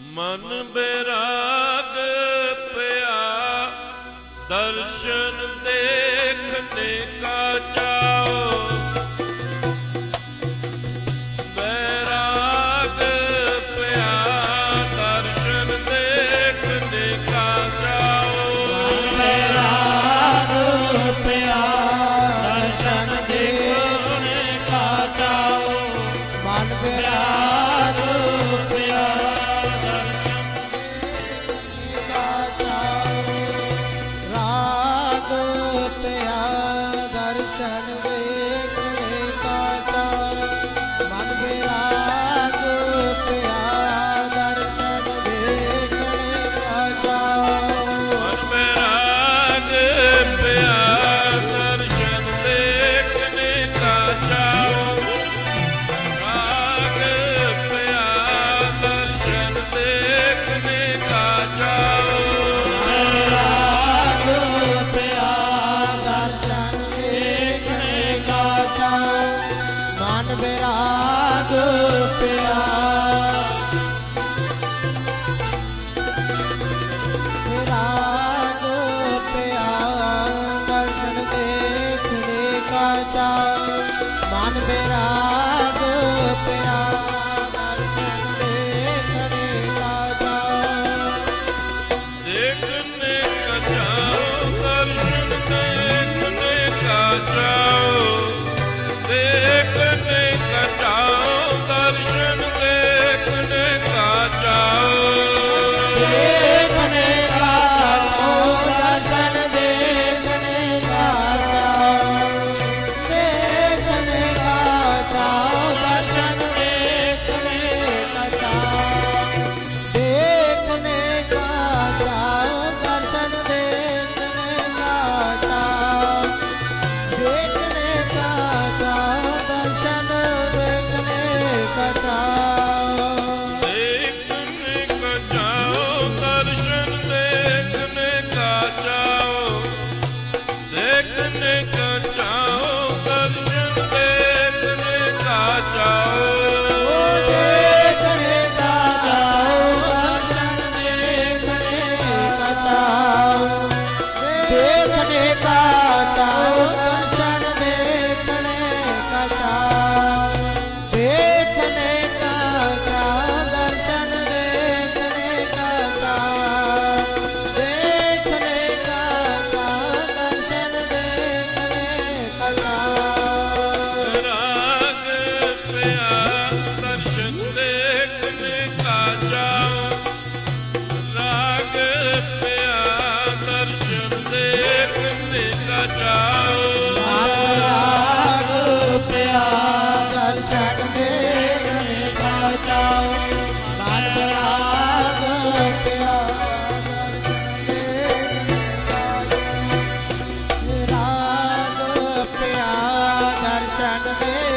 ਮਨ ਬੇਰਾਗ ਪਿਆ ਦਰਸ਼ਨ ਦੇਖਨੇ ਕਾ ਚਾਓ। run away. জীবনে તને કાતા and